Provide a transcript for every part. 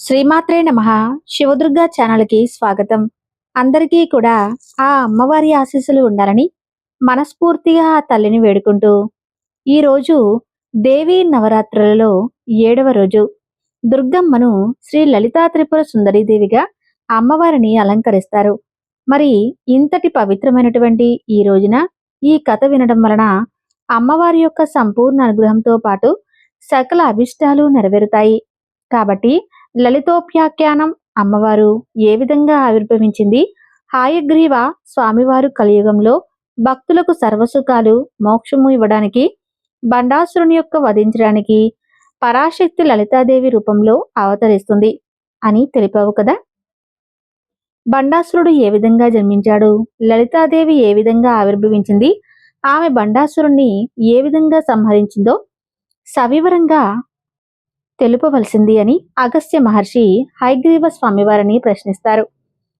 శ్రీమాత్రే నమ. శివదుర్గా ఛానల్కి స్వాగతం. అందరికీ కూడా ఆ అమ్మవారి ఆశీస్సులు ఉండాలని మనస్ఫూర్తిగా ఆ తల్లిని వేడుకుంటూ ఈరోజు దేవీ నవరాత్రులలో ఏడవ రోజు దుర్గమ్మను శ్రీ లలితా త్రిపుర సుందరీదేవిగా అమ్మవారిని అలంకరిస్తారు. మరి ఇంతటి పవిత్రమైనటువంటి ఈ రోజున ఈ కథ వినడం వలన అమ్మవారి యొక్క సంపూర్ణ అనుగ్రహంతో పాటు సకల అభిష్టాలు నెరవేరుతాయి. కాబట్టి లలితోప్యాఖ్యానం అమ్మవారు ఏ విధంగా ఆవిర్భవించింది? హాయగ్రీవ స్వామివారు కలియుగంలో భక్తులకు సర్వసుఖాలు మోక్షము ఇవ్వడానికి బండాసురుని యొక్క వధించడానికి పరాశక్తి లలితాదేవి రూపంలో అవతరిస్తుంది అని తెలిపావు కదా? బండాసురుడు ఏ విధంగా జన్మించాడు? లలితాదేవి ఏ విధంగా ఆవిర్భవించింది? ఆమె బండాసురుణ్ణి ఏ విధంగా సంహరించిందో సవివరంగా తెలుపవలసింది అని అగస్త్య మహర్షి హైగ్రీవ స్వామి వారిని ప్రశ్నిస్తారు.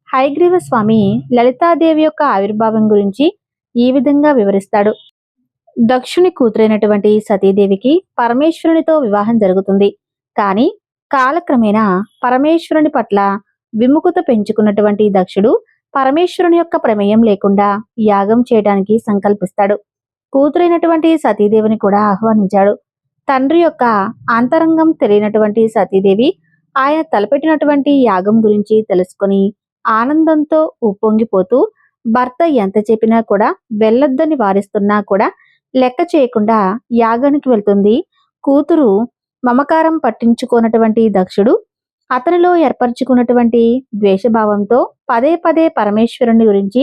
హైగ్రీవ స్వామి లలితాదేవి యొక్క ఆవిర్భావం గురించి ఈ విధంగా వివరిస్తాడు. దక్షుని కూతురైనటువంటి సతీదేవికి పరమేశ్వరునితో వివాహం జరుగుతుంది. కానీ కాలక్రమేణా పరమేశ్వరుని పట్ల విముఖత పెంచుకున్నటువంటి దక్షుడు పరమేశ్వరుని యొక్క ప్రమేయం లేకుండా యాగం చేయడానికి సంకల్పిస్తాడు. కూతురైనటువంటి సతీదేవిని కూడా ఆహ్వానించాడు. తండ్రి యొక్క అంతరంగం తెలియనటువంటి సతీదేవి ఆయన తలపెట్టినటువంటి యాగం గురించి తెలుసుకొని ఆనందంతో ఉప్పొంగిపోతూ భర్త ఎంత చెప్పినా కూడా వెళ్ళొద్దని వారిస్తున్నా కూడా లెక్క చేయకుండా యాగానికి వెళ్తుంది. కూతురు మమకారం పట్టించుకున్నటువంటి దక్షుడు అతనిలో ఏర్పరచుకున్నటువంటి ద్వేషభావంతో పదే పదే పరమేశ్వరుని గురించి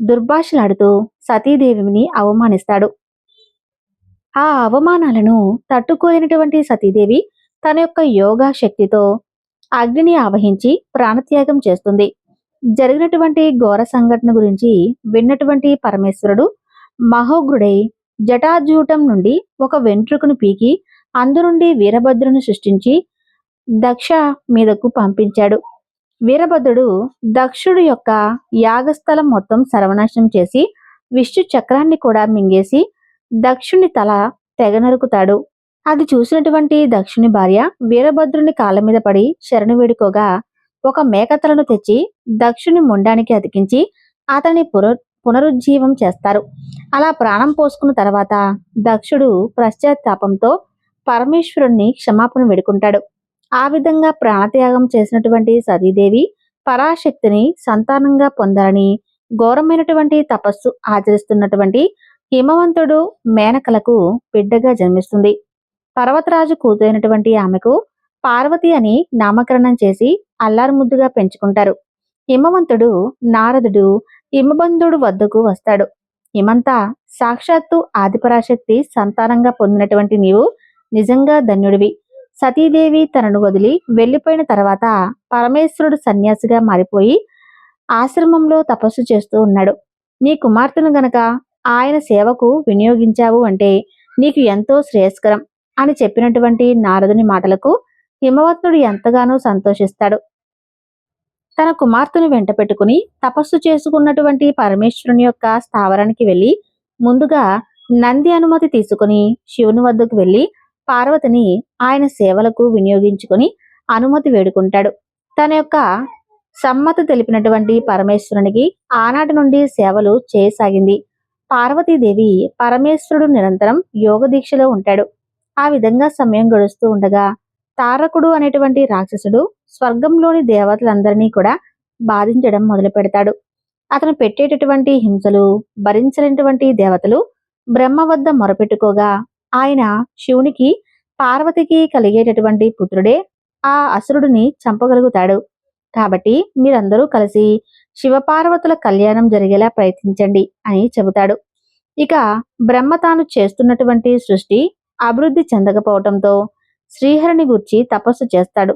దుర్భాషలాడుతూ సతీదేవిని అవమానిస్తాడు. ఆ అవమానాలను తట్టుకోలేనటువంటి సతీదేవి తన యొక్క యోగా శక్తితో అగ్నిని ఆవహించి ప్రాణత్యాగం చేస్తుంది. జరిగినటువంటి ఘోర సంఘటన గురించి విన్నటువంటి పరమేశ్వరుడు మహోగ్రుడై జటాజూటం నుండి ఒక వెంట్రుకను పీకి అందునుండి వీరభద్రుని సృష్టించి దక్ష మీదకు పంపించాడు. వీరభద్రుడు దక్షుడు యొక్క యాగస్థలం మొత్తం సర్వనాశనం చేసి విష్ణు చక్రాన్ని కూడా మింగేసి దక్షుని తల తెగ నరుకుతాడు. అది చూసినటువంటి దక్షుని భార్య వీరభద్రుని కాళ్ళ మీద పడి శరణు వేడుకోగా ఒక మేకతలను తెచ్చి దక్షుని ముండానికి అతికించి అతని పుర పునరుజ్జీవం చేస్తారు. అలా ప్రాణం పోసుకున్న తర్వాత దక్షుడు పశ్చాత్తాపంతో పరమేశ్వరుణ్ణి క్షమాపణ వేడుకుంటాడు. ఆ విధంగా ప్రాణత్యాగం చేసినటువంటి సతీదేవి పరాశక్తిని సంతానంగా పొందాలని ఘోరమైనటువంటి తపస్సు ఆచరిస్తున్నటువంటి హిమవంతుడు మేనకలకు బిడ్డగా జన్మిస్తుంది. పర్వతరాజు కూతురైనటువంటి ఆమెకు పార్వతి అని నామకరణం చేసి అల్లారుముద్దుగా పెంచుకుంటారు. హిమవంతుడు నారదుడు హిమబంధుడు వద్దకు వస్తాడు. హిమంతా సాక్షాత్తు ఆదిపరాశక్తి సంతానంగా పొందినటువంటి నీవు నిజంగా ధన్యుడివి. సతీదేవి తనను వదిలి వెళ్ళిపోయిన తర్వాత పరమేశ్వరుడు సన్యాసిగా మారిపోయి ఆశ్రమంలో తపస్సు చేస్తూ ఉన్నాడు. నీ కుమార్తెను గనక ఆయన సేవకు వినియోగించావు అంటే నీకు ఎంతో శ్రేయస్కరం అని చెప్పినటువంటి నారదుని మాటలకు హిమవత్నుడు ఎంతగానో సంతోషిస్తాడు. తన కుమార్తెను వెంట పెట్టుకుని తపస్సు చేసుకున్నటువంటి పరమేశ్వరుని యొక్క స్థావరానికి వెళ్ళి ముందుగా నంది అనుమతి తీసుకుని శివుని వద్దకు వెళ్ళి పార్వతిని ఆయన సేవలకు వినియోగించుకొని అనుమతి వేడుకుంటాడు. తన యొక్క సమ్మతి తెలిపినటువంటి పరమేశ్వరునికి ఆనాటి నుండి సేవలు చేయసాగింది. పార్వతీదేవి పరమేశ్వరుడు నిరంతరం యోగ దీక్షలో ఉంటాడు. ఆ విధంగా సమయం గడుస్తూ ఉండగా తారకుడు అనేటువంటి రాక్షసుడు స్వర్గంలోని దేవతలందరినీ కూడా బాధించడం మొదలు పెడతాడు. అతను పెట్టేటటువంటి హింసలు భరించలేనటువంటి దేవతలు బ్రహ్మ వద్ద మొరపెట్టుకోగా ఆయన శివునికి పార్వతికి కలిగేటటువంటి పుత్రుడే ఆ అసురుడిని చంపగలుగుతాడు. కాబట్టి మీరందరూ కలిసి శివపార్వతుల కళ్యాణం జరిగేలా ప్రయత్నించండి అని చెబుతాడు. ఇక బ్రహ్మ తాను చేస్తున్నటువంటి సృష్టి అభివృద్ధి చెందకపోవటంతో శ్రీహరిని గుర్చి తపస్సు చేస్తాడు.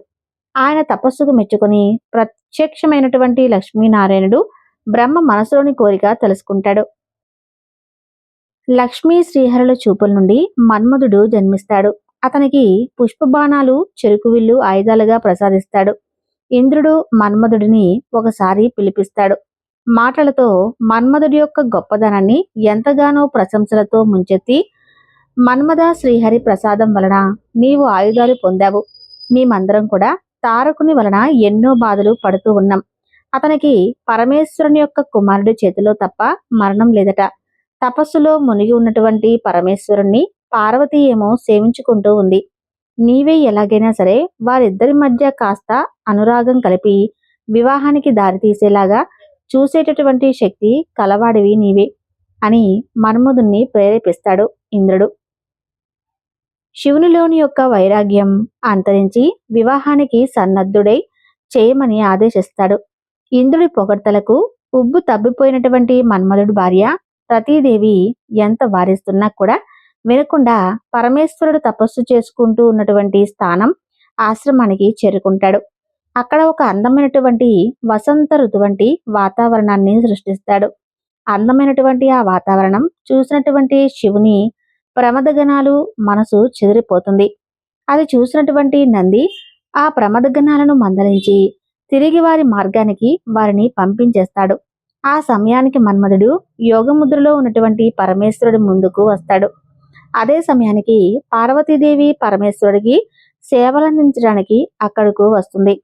ఆయన తపస్సుకు మెచ్చుకొని ప్రత్యక్షమైనటువంటి లక్ష్మీనారాయణుడు బ్రహ్మ మనసులోని కోరిక తెలుసుకుంటాడు. లక్ష్మీ శ్రీహరుల చూపుల నుండి మన్మధుడు జన్మిస్తాడు. అతనికి పుష్పబాణాలు చెరుకు విల్లు ఆయుధాలుగా ప్రసాదిస్తాడు. ఇంద్రుడు మన్మధుడిని ఒకసారి పిలిపిస్తాడు. మాటలతో మన్మధుడి యొక్క గొప్పదనాన్ని ఎంతగానో ప్రశంసలతో ముంచెత్తి మన్మథ శ్రీహరి ప్రసాదం వలన నీవు ఆయుధాలు పొందావు. మేమందరం కూడా తారకుని వలన ఎన్నో బాధలు పడుతూ ఉన్నాం. అతనికి పరమేశ్వరుని యొక్క కుమారుడి చేతిలో తప్ప మరణం లేదట. తపస్సులో మునిగి ఉన్నటువంటి పరమేశ్వరుణ్ణి పార్వతి ఏమో సేవించుకుంటూ ఉంది. నీవే ఎలాగైనా సరే వారిద్దరి మధ్య కాస్త అనురాగం కలిపి వివాహానికి దారితీసేలాగా చూసేటటువంటి శక్తి కలవాడివి నీవే అని మన్మధుణ్ణి ప్రేరేపిస్తాడు ఇంద్రుడు. శివునిలోని యొక్క వైరాగ్యం అంతరించి వివాహానికి సన్నద్ధుడై చేయమని ఆదేశిస్తాడు. ఇంద్రుడి పొగడ్తలకు ఉబ్బు తబ్బిపోయినటువంటి మన్మధుడు భార్య రతీదేవి ఎంత వారిస్తున్నా కూడా వినకుండా పరమేశ్వరుడు తపస్సు చేసుకుంటూ ఉన్నటువంటి స్థానం ఆశ్రమానికి చేరుకుంటాడు. అక్కడ ఒక అందమైనటువంటి వసంత ఋతువంటి వాతావరణాన్ని సృష్టిస్తాడు. అందమైనటువంటి ఆ వాతావరణం చూసినటువంటి శివుని ప్రమదగణాలు మనసు చెదిరిపోతుంది. అది చూసినటువంటి నంది ఆ ప్రమదగణాలను మందలించి తిరిగి వారి మార్గానికి వారిని పంపించేస్తాడు. ఆ సమయానికి మన్మధుడు యోగముద్రలో ఉన్నటువంటి పరమేశ్వరుడి ముందుకు వస్తాడు. అదే సమయానికి పార్వతీదేవి పరమేశ్వరుడికి సేవలందించడానికి అక్కడకు వస్తుంది.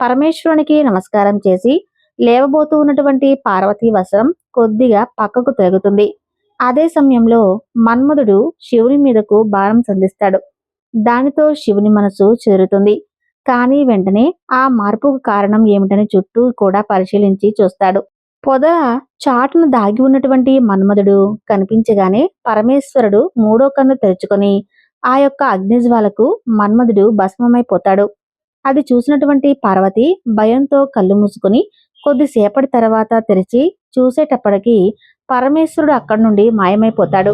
పరమేశ్వరునికి నమస్కారం చేసి లేవబోతూ ఉన్నటువంటి పార్వతీ వస్త్రం కొద్దిగా పక్కకు తిరుగుతుంది అదే సమయంలో మన్మధుడు శివుని మీదకు భారం సంధిస్తాడు. దానితో శివుని మనసు చేరుతుంది కానీ వెంటనే ఆ మార్పుకు కారణం ఏమిటని చుట్టూ కూడా పరిశీలించి చూస్తాడు. పొద చాటును దాగి ఉన్నటువంటి మన్మధుడు కనిపించగానే పరమేశ్వరుడు మూడో కన్ను తెరుచుకొని ఆ యొక్క అగ్నిజ్వాలకు మన్మధుడు భస్మమైపోతాడు అది చూసినటువంటి పార్వతి భయంతో కళ్ళు మూసుకుని కొద్దిసేపటి తర్వాత తెరిచి చూసేటప్పటికి పరమేశ్వరుడు అక్కడి నుండి మాయమైపోతాడు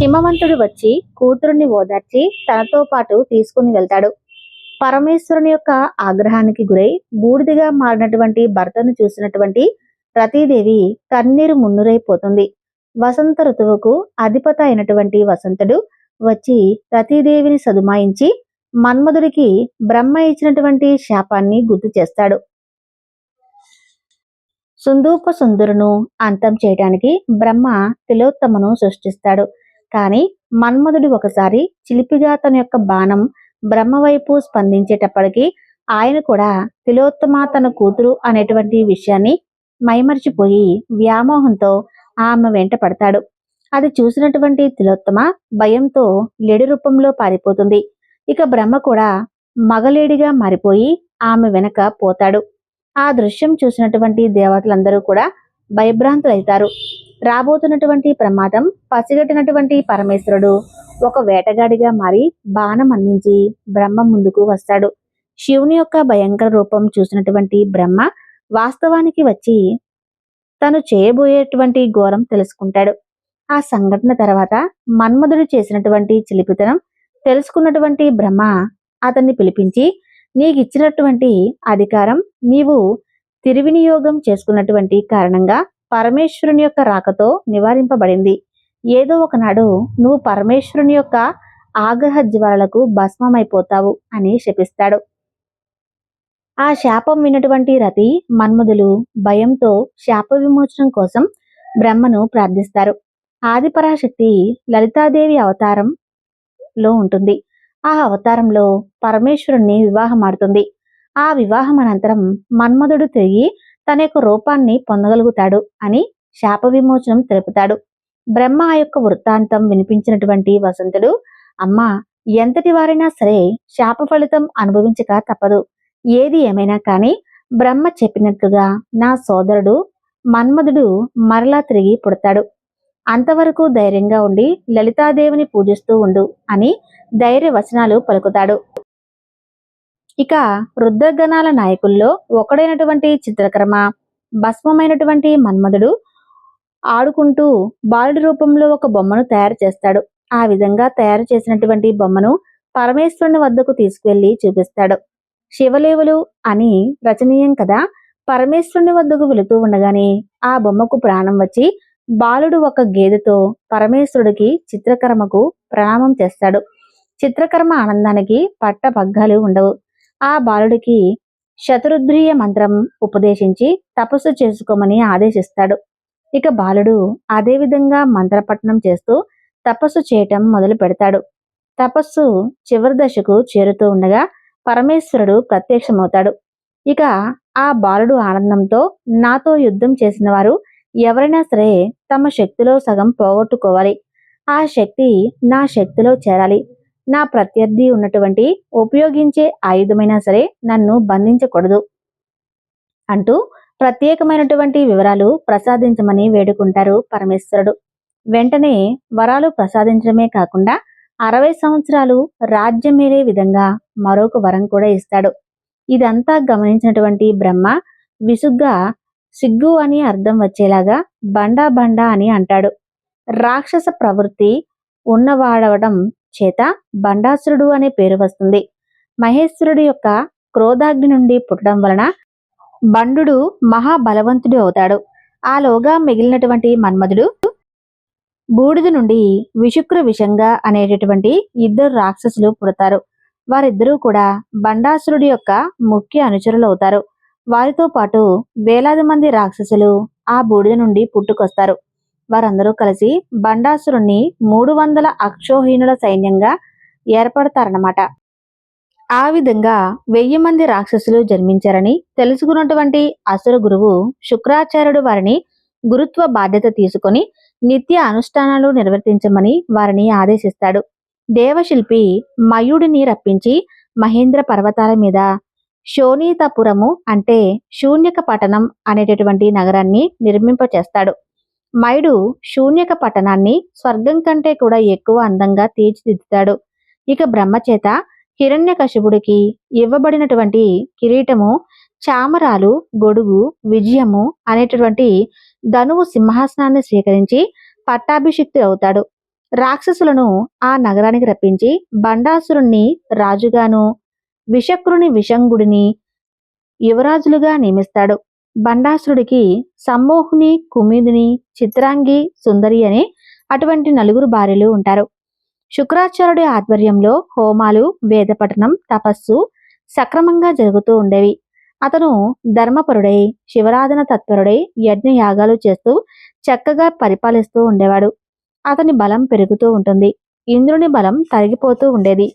హిమవంతుడు వచ్చి కూతురుని ఓదార్చి తనతో పాటు తీసుకుని వెళ్తాడు. పరమేశ్వరుని యొక్క ఆగ్రహానికి గురై బూడిదిగా మారినటువంటి భర్తను చూసినటువంటి రతీదేవి కన్నీరు మున్నురైపోతుంది. వసంత ఋతువుకు అధిపత అయినటువంటి వసంతుడు వచ్చి రతీదేవిని సదుమాయించి మన్మధుడికి బ్రహ్మ ఇచ్చినటువంటి శాపాన్ని గుర్తు చేస్తాడు. సుందూప సుందరును అంతం చేయడానికి బ్రహ్మ తిలోత్తమను సృష్టిస్తాడు. కానీ మన్మధుడు ఒకసారి చిలిపిగా తన యొక్క బాణం బ్రహ్మ వైపు స్పందించేటప్పటికీ ఆయన కూడా తిలోత్తమ తన కూతురు అనేటువంటి విషయాన్ని మైమరిచిపోయి వ్యామోహంతో ఆమె వెంట పడతాడు. అది చూసినటువంటి తిలోత్తమ భయంతో లేడి రూపంలో పారిపోతుంది. ఇక బ్రహ్మ కూడా మగలేడిగా మారిపోయి ఆమె వెనక పోతాడు. ఆ దృశ్యం చూసినటువంటి దేవతలందరూ కూడా భయభ్రాంతులైతారు. రాబోతున్నటువంటి ప్రమాదం పసిగట్టినటువంటి పరమేశ్వరుడు ఒక వేటగాడిగా మారి బాణం అందించి బ్రహ్మ ముందుకు వస్తాడు. శివుని యొక్క భయంకర రూపం చూసినటువంటి బ్రహ్మ వాస్తవానికి వచ్చి తను చేయబోయేటువంటి ఘోరం తెలుసుకుంటాడు. ఆ సంఘటన తర్వాత మన్మధుడు చేసినటువంటి చిలిపితనం తెలుసుకున్నటువంటి బ్రహ్మ అతన్ని పిలిపించి నీకు ఇచ్చినటువంటి అధికారం నీవు తిరివినియోగం చేసుకున్నటువంటి కారణంగా పరమేశ్వరుని యొక్క రాకతో నివారింపబడింది. ఏదో ఒకనాడు నువ్వు పరమేశ్వరుని యొక్క ఆగ్రహ జ్వాలలకు భస్మమైపోతావు అని శపిస్తాడు. ఆ శాపం విన్నటువంటి రతి మన్మధులు భయంతో శాప విమోచనం కోసం బ్రహ్మను ప్రార్థిస్తారు. ఆదిపరాశక్తి లలితాదేవి అవతారం లో ఉంటుంది. ఆ అవతారంలో పరమేశ్వరుణ్ణి వివాహమాడుతుంది. ఆ వివాహం అనంతరం మన్మధుడు తిరిగి తన యొక్క రూపాన్ని పొందగలుగుతాడు అని శాప విమోచనం తెలుపుతాడు. బ్రహ్మ ఆ యొక్క వృత్తాంతం వినిపించినటువంటి వసంతుడు అమ్మ ఎంతటి వారైనా సరే శాప ఫలితం అనుభవించక తప్పదు. ఏది ఏమైనా కానీ బ్రహ్మ చెప్పినట్లుగా నా సోదరుడు మన్మధుడు మరలా తిరిగి పుడతాడు. అంతవరకు ధైర్యంగా ఉండి లలితాదేవిని పూజిస్తూ ఉండు అని ధైర్య వచనాలు పలుకుతాడు. ఇక రుద్రగణాల నాయకుల్లో ఒకడైనటువంటి చిత్రకర్మ భస్మమైనటువంటి మన్మధుడు ఆడుకుంటూ బాలుడి రూపంలో ఒక బొమ్మను తయారు చేస్తాడు. ఆ విధంగా తయారు చేసినటువంటి బొమ్మను పరమేశ్వరుని వద్దకు తీసుకువెళ్ళి చూపిస్తాడు. శివలేవులు అని రచనీయం కదా? పరమేశ్వరుని వద్దకు వెళుతూ ఉండగానే ఆ బొమ్మకు ప్రాణం వచ్చి బాలుడు ఒక గేదెతో పరమేశ్వరుడికి చిత్రకర్మకు ప్రణామం చేస్తాడు. చిత్రకర్మ ఆనందానికి పట్ట పగ్గాలు ఉండవు. ఆ బాలుడికి శతరుద్రీయ మంత్రం ఉపదేశించి తపస్సు చేసుకోమని ఆదేశిస్తాడు. ఇక బాలుడు అదే విధంగా మంత్రపఠనం చేస్తూ తపస్సు చేయటం మొదలు పెడతాడు తపస్సు చివరి దశకు చేరుతూ ఉండగా పరమేశ్వరుడు ప్రత్యక్షమవుతాడు. ఇక ఆ బాలుడు ఆనందంతో నాతో యుద్ధం చేసిన వారు ఎవరైనా సరే తమ శక్తిలో సగం పోగొట్టుకోవాలి. ఆ శక్తి నా శక్తిలో చేరాలి. నా ప్రత్యర్థి ఉన్నటువంటి ఉపయోగించే ఆయుధమైనా సరే నన్ను బంధించకూడదు. అంటూ ప్రత్యేకమైనటువంటి వివరాలు ప్రసాదించమని వేడుకుంటారు పరమేశ్వరుడు. వెంటనే వరాలు ప్రసాదించడమే కాకుండా అరవై సంవత్సరాలు రాజ్యమేలే విధంగా మరొక వరం కూడా ఇస్తాడు. ఇదంతా గమనించినటువంటి బ్రహ్మ విసుగ్గా సిగ్గు అని అర్థం వచ్చేలాగా బండా బండా అని అంటాడు. రాక్షస ప్రవృత్తి ఉన్నవాడవడం చేత బండాసురుడు అనే పేరు వస్తుంది. మహేశ్వరుడు యొక్క క్రోధాగ్ని నుండి పుట్టడం వలన బండు మహాబలవంతుడు అవుతాడు. ఆలోగా మిగిలినటువంటి మన్మధుడు బూడిద నుండి విషుక్ర విషంగా అనేటటువంటి ఇద్దరు రాక్షసులు పుడతారు. వారిద్దరూ కూడా బండాసురుడి యొక్క ముఖ్య అనుచరులు అవుతారు. వారితో పాటు వేలాది మంది రాక్షసులు ఆ బూడిద నుండి పుట్టుకొస్తారు. వారందరూ కలిసి బండాసురుణ్ణి మూడు వందల అక్షోహీనుల సైన్యంగా ఏర్పడతారన్నమాట. ఆ విధంగా వెయ్యి మంది రాక్షసులు జన్మించారని తెలుసుకున్నటువంటి అసుర గురువు శుక్రాచార్యుడు వారిని గురుత్వ బాధ్యత తీసుకొని నిత్య అనుష్ఠానాలు నిర్వర్తించమని వారిని ఆదేశిస్తాడు. దేవశిల్పి మయుడిని రప్పించి మహేంద్ర పర్వతాల మీద శోనీతపురము అంటే శూన్యక పట్టణం అనేటటువంటి నగరాన్ని నిర్మింపచేస్తాడు. మయుడు శూన్యక పట్టణాన్ని స్వర్గం కంటే కూడా ఎక్కువ అందంగా తీర్చిదిద్దుతాడు. ఇక బ్రహ్మచేత హిరణ్యకశిపుడికి ఇవ్వబడినటువంటి కిరీటము చామరాలు గొడుగు విజయము అనేటటువంటి ధనువు సింహాసనాన్ని స్వీకరించి పట్టాభిషిక్తి అవుతాడు రాక్షసులను ఆ నగరానికి రప్పించి బండాసురుణ్ణి రాజుగాను విషక్రుని విషంగుడిని యువరాజులుగా నియమిస్తాడు. బండాసురుడికి సమ్మోహుని కుమిదుని చిత్రాంగి సుందరి అనే అటువంటి నలుగురు భార్యలు ఉంటారు. శుక్రాచార్యుడి ఆధ్వర్యంలో హోమాలు వేదపఠనం తపస్సు సక్రమంగా జరుగుతూ ఉండేవి. అతను ధర్మపరుడై శివరాధన తత్పరుడై యజ్ఞ యాగాలు చేస్తూ చక్కగా పరిపాలిస్తూ ఉండేవాడు. అతని బలం పెరుగుతూ ఉంటుంది. ఇంద్రుని బలం తరిగిపోతూ ఉండేది.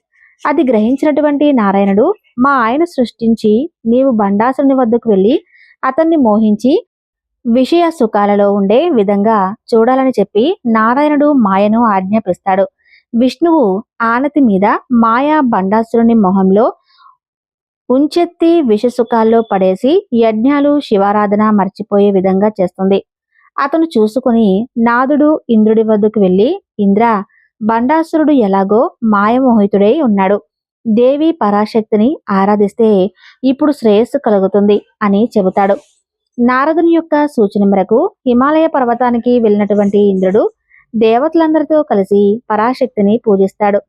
అది గ్రహించినటువంటి నారాయణుడు మా ఆయన సృష్టించి నీవు బండాసుని వద్దకు వెళ్ళి అతన్ని మోహించి విషయ సుఖాలలో ఉండే విధంగా చూడాలని చెప్పి నారాయణుడు మాయను ఆజ్ఞాపిస్తాడు. విష్ణువు ఆనతి మీద మాయా బండాసురుని మొహంలో ఉంచెత్తి విషసుఖాల్లో పడేసి యజ్ఞాలు శివారాధన మర్చిపోయే విధంగా చేస్తుంది. అతను చూసుకుని నాదుడు ఇంద్రుడి వద్దకు వెళ్ళి ఇంద్ర బండాసురుడు ఎలాగో మాయమోహితుడై ఉన్నాడు. దేవి పరాశక్తిని ఆరాధిస్తే ఇప్పుడు శ్రేయస్సు కలుగుతుంది అని చెబుతాడు. నారదుని యొక్క సూచన మేరకు హిమాలయ పర్వతానికి వెళ్ళినటువంటి ఇంద్రుడు దేవతలందరితో కలిసి పరాశక్తిని పూజిస్తాడు.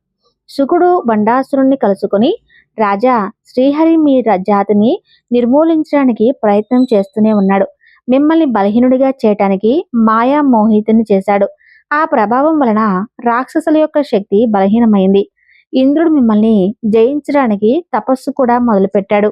శుకుడు బండాసురుణ్ణి కలుసుకొని రాజా శ్రీహరి మీ జాతిని నిర్మూలించడానికి ప్రయత్నం చేస్తూనే ఉన్నాడు. మిమ్మల్ని బలహీనుడిగా చేయటానికి మాయా మోహితుని చేశాడు. ఆ ప్రభావం వలన రాక్షసుల యొక్క శక్తి బలహీనమైంది. ఇంద్రుడు మిమ్మల్ని జయించడానికి తపస్సు కూడా మొదలుపెట్టాడు.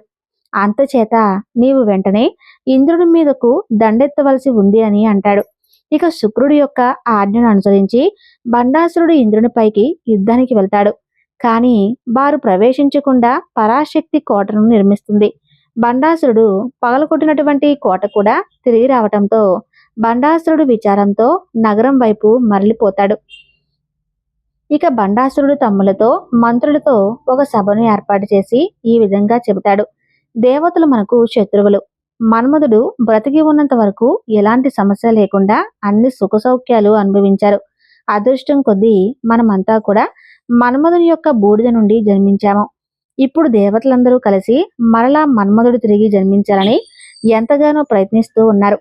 అంతచేత నీవు వెంటనే ఇంద్రుడి మీదకు దండెత్తవలసి ఉంది అని అంటాడు. ఇక శుక్రుడి యొక్క ఆజ్ఞను అనుసరించి బండాసురుడు ఇంద్రునిపైకి యుద్ధానికి వెళ్తాడు. కానీ వారు ప్రవేశించకుండా పరాశక్తి కోటను నిర్మిస్తుంది. బండాసురుడు పగలకొట్టినటువంటి కోట కూడా తిరిగి రావటంతో బండాసురుడు విచారంతో నగరం వైపు మరలిపోతాడు. ఇక బండాసురుడు తమ్ములతో మంత్రులతో ఒక సభను ఏర్పాటు చేసి ఈ విధంగా చెబుతాడు. దేవతలు మనకు శత్రువులు. మన్మధుడు బ్రతికి ఉన్నంత వరకు ఎలాంటి సమస్య లేకుండా అన్ని సుఖ సౌఖ్యాలు అనుభవించారు. అదృష్టం కొద్దీ మనమంతా కూడా మన్మధుని యొక్క బూడిద నుండి జన్మించాము. ఇప్పుడు దేవతలందరూ కలిసి మరలా మన్మధుడు తిరిగి జన్మించాలని ఎంతగానో ప్రయత్నిస్తూ ఉన్నారు.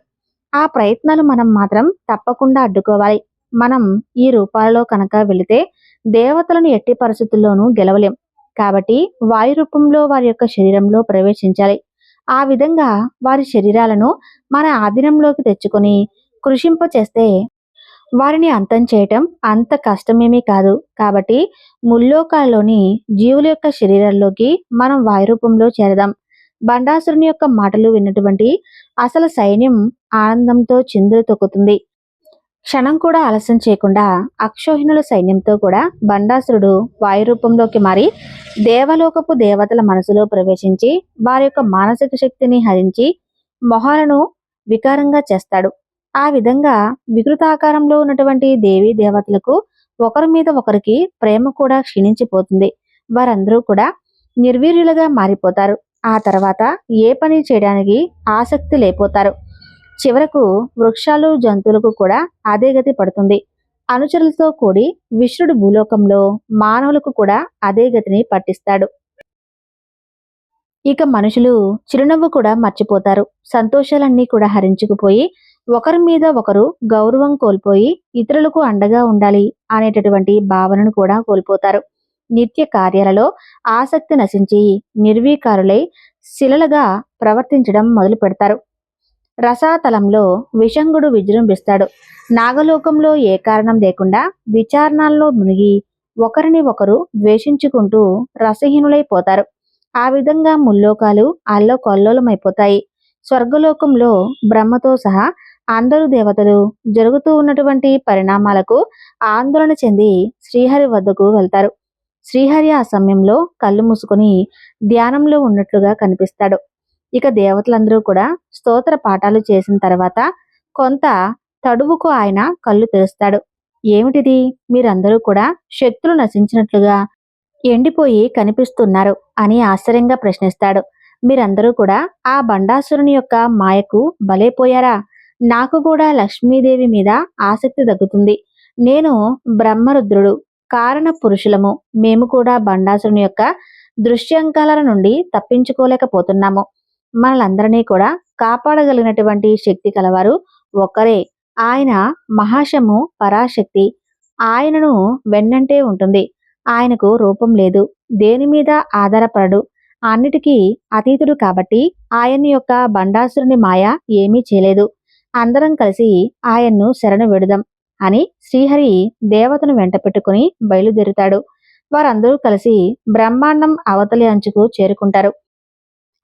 ఆ ప్రయత్నాలు మనం మాత్రం తప్పకుండా అడ్డుకోవాలి. మనం ఈ రూపాలలో కనుక వెళితే దేవతలను ఎట్టి పరిస్థితుల్లోనూ గెలవలేం. కాబట్టి వాయు రూపంలో వారి యొక్క శరీరంలో ప్రవేశించాలి. ఆ విధంగా వారి శరీరాలను మన ఆధీనంలోకి తెచ్చుకొని కృషింప చేస్తే వారిని అంతం చేయటం అంత కష్టమేమీ కాదు. కాబట్టి ముల్లోకాల్లోని జీవుల యొక్క శరీరాల్లోకి మనం వాయు రూపంలో చేరదాం. బండాసురుని యొక్క మాటలు విన్నటువంటి అసలు సైన్యం ఆనందంతో చిందులు తొక్కుతుంది. క్షణం కూడా ఆలస్యం చేయకుండా అక్షోహిణుల సైన్యంతో కూడా బండాసురుడు వాయు రూపంలోకి మారి దేవలోకపు దేవతల మనసులో ప్రవేశించి వారి యొక్క మానసిక శక్తిని హరించి మొహాలను వికారంగా చేస్తాడు. ఆ విధంగా వికృతాకారంలో ఉన్నటువంటి దేవీ దేవతలకు ఒకరి మీద ఒకరికి ప్రేమ కూడా క్షీణించిపోతుంది. వారందరూ కూడా నిర్వీర్యులుగా మారిపోతారు. ఆ తర్వాత ఏ పని చేయడానికి ఆసక్తి లేపోతారు చివరకు వృక్షాలు జంతువులకు కూడా అదే గతి పడుతుంది. అనుచరులతో కూడి విష్ణుడు భూలోకంలో మానవులకు కూడా అదే గతిని పట్టిస్తాడు. ఇక మనుషులు చిరునవ్వు కూడా మర్చిపోతారు. సంతోషాలన్నీ కూడా హరించుకుపోయి ఒకరి మీద ఒకరు గౌరవం కోల్పోయి ఇతరులకు అండగా ఉండాలి అనేటటువంటి భావనను కూడా కోల్పోతారు. నిత్య కార్యాలలో ఆసక్తి నశించి నిర్వీకారులై శిలలుగా ప్రవర్తించడం మొదలు పెడతారు. రసాతలంలో విషంగుడు విజృంభిస్తాడు. నాగలోకంలో ఏ కారణం లేకుండా విచారణల్లో మునిగి ఒకరిని ఒకరు ద్వేషించుకుంటూ రసహీనులైపోతారు ఆ విధంగా ముల్లోకాలు అల్లోకొల్లోలమైపోతాయి. స్వర్గలోకంలో బ్రహ్మతో సహా అందరు దేవతలు జరుగుతూ ఉన్నటువంటి పరిణామాలకు ఆందోళన చెంది శ్రీహరి వద్దకు వెళ్తారు. శ్రీహరి ఆ సమయంలో కళ్ళు మూసుకొని ధ్యానంలో ఉన్నట్లుగా కనిపిస్తాడు. ఇక దేవతలందరూ కూడా స్తోత్ర పాఠాలు చేసిన తర్వాత కొంత తడువుకు ఆయన కళ్ళు తెరుస్తాడు. ఏమిటిది? మీరందరూ కూడా శక్తులు నశించినట్లుగా ఎండిపోయి కనిపిస్తున్నారు అని ఆశ్చర్యంగా ప్రశ్నిస్తాడు. మీరందరూ కూడా ఆ బండాసురుని యొక్క మాయకు బలైపోయారా? నాకు కూడా లక్ష్మీదేవి మీద ఆసక్తి తగ్గుతుంది నేను బ్రహ్మరుద్రుడు కారణ పురుషులము మేము కూడా బండాసురుని యొక్క దృశ్యంకాల నుండి తప్పించుకోలేకపోతున్నాము. మనలందరినీ కూడా కాపాడగలిగినటువంటి శక్తి కలవారు ఒక్కరే ఆయన మహాశము పరాశక్తి. ఆయనను వెన్నంటే ఉంటుంది. ఆయనకు రూపం లేదు. దేని మీద ఆధారపడడు. అన్నిటికీ అతీతుడు కాబట్టి ఆయన యొక్క బండాసురుని మాయ ఏమీ చేయలేదు. అందరం కలిసి ఆయన్ను శరణు విడదాం అని శ్రీహరి దేవతను వెంట పెట్టుకుని బయలుదేరుతాడు. వారందరూ కలిసి బ్రహ్మాండం అవతలి అంచుకు చేరుకుంటారు.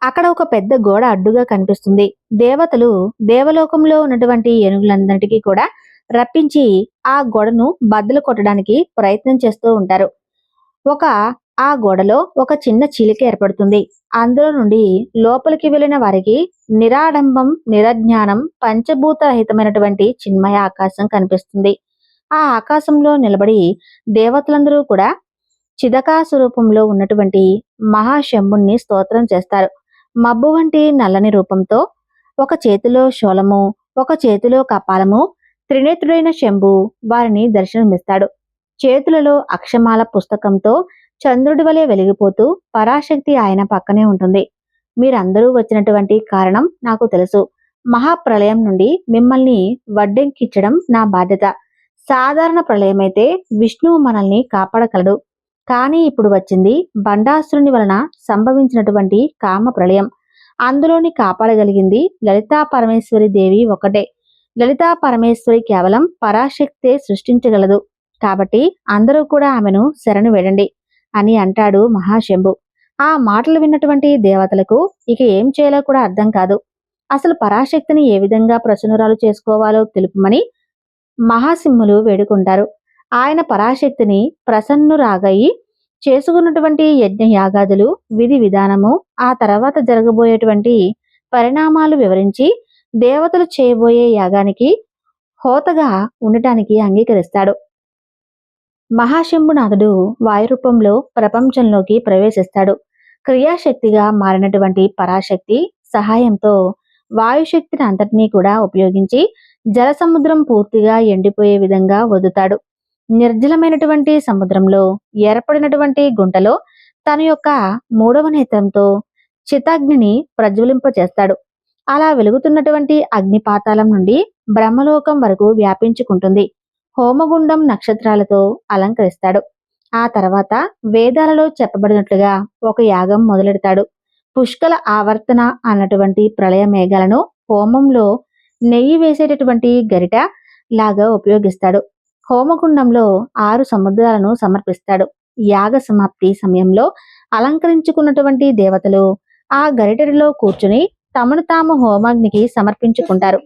అక్కడ ఒక పెద్ద గోడ అడ్డుగా కనిపిస్తుంది. దేవతలు దేవలోకంలో ఉన్నటువంటి ఏనుగులందరికీ కూడా రప్పించి ఆ గోడను బద్దలు కొట్టడానికి ప్రయత్నం చేస్తూ ఉంటారు. ఒక ఆ గోడలో ఒక చిన్న చీలిక ఏర్పడుతుంది. అందులో నుండి లోపలికి వెళ్ళిన వారికి నిరాడంబం నిరజ్ఞానం పంచభూతరహితమైనటువంటి చిన్మయ ఆకాశం కనిపిస్తుంది. ఆ ఆకాశంలో నిలబడి దేవతలందరూ కూడా చిదకా స్వరూపంలో ఉన్నటువంటి మహాశంభుణ్ణి స్తోత్రం చేస్తారు. మబ్బు వంటి నల్లని రూపంతో ఒక చేతిలో శూలము ఒక చేతిలో కపాలము త్రినేత్రుడైన శంభు వారిని దర్శనమిస్తాడు. చేతులలో అక్షమాల పుస్తకంతో చంద్రుడి వలె వెలిగిపోతూ పరాశక్తి ఆయన పక్కనే ఉంటుంది. మీరందరూ వచ్చినటువంటి కారణం నాకు తెలుసు. మహాప్రళయం నుండి మిమ్మల్ని వడ్డెంకిచ్చడం నా బాధ్యత. సాధారణ ప్రళయమైతే విష్ణువు మనల్ని కాపాడగలడు. కానీ ఇప్పుడు వచ్చింది బండాసురుని వలన సంభవించినటువంటి కామ ప్రళయం అందులోని కాపాడగలిగింది లలితా పరమేశ్వరి దేవి ఒకటే లలితా పరమేశ్వరి కేవలం పరాశక్తే సృష్టించగలదు. కాబట్టి అందరూ కూడా ఆమెను శరణు వేడండి. అని అంటాడు మహాశంభు. ఆ మాటలు విన్నటువంటి దేవతలకు ఇక ఏం చేయాలో కూడా అర్థం కాదు. అసలు పరాశక్తిని ఏ విధంగా ప్రచునురాలు చేసుకోవాలో తెలుపమని మహాసింహులు వేడుకుంటారు. ఆయన పరాశక్తిని ప్రసన్నురాగయి చేసుకున్నటువంటి యజ్ఞ యాగాదులు విధి విధానము ఆ తర్వాత జరగబోయేటువంటి పరిణామాలు వివరించి దేవతలు చేయబోయే యాగానికి హోతగా ఉండటానికి అంగీకరిస్తాడు. మహాశంభునాథుడు వాయురూపంలో ప్రపంచంలోకి ప్రవేశిస్తాడు. క్రియాశక్తిగా మారినటువంటి పరాశక్తి సహాయంతో వాయుశక్తిని అంతటినీ కూడా ఉపయోగించి జలసముద్రం పూర్తిగా ఎండిపోయే విధంగా వదుతాడు. నిర్జలమైనటువంటి సముద్రంలో ఏర్పడినటువంటి గుంటలో తన యొక్క మూడవ నేత్రంతో చితాగ్నిని ప్రజ్వలింపచేస్తాడు. అలా వెలుగుతున్నటువంటి అగ్నిపాతాలం నుండి బ్రహ్మలోకం వరకు వ్యాపించుకుంటుంది. హోమగుండం నక్షత్రాలతో అలంకరిస్తాడు. ఆ తర్వాత వేదాలలో చెప్పబడినట్లుగా ఒక యాగం మొదలెడతాడు. పుష్కల ఆవర్తన అన్నటువంటి ప్రళయ మేఘాలను హోమంలో నెయ్యి వేసేటటువంటి గరిట లాగా ఉపయోగిస్తాడు. హోమగుండంలో ఆరు సముద్రాలను సమర్పిస్తాడు. యాగ సమాప్తి సమయంలో అలంకరించుకున్నటువంటి దేవతలు ఆ గరిటెలో కూర్చుని తమను తాము హోమాగ్నికి సమర్పించుకుంటారు.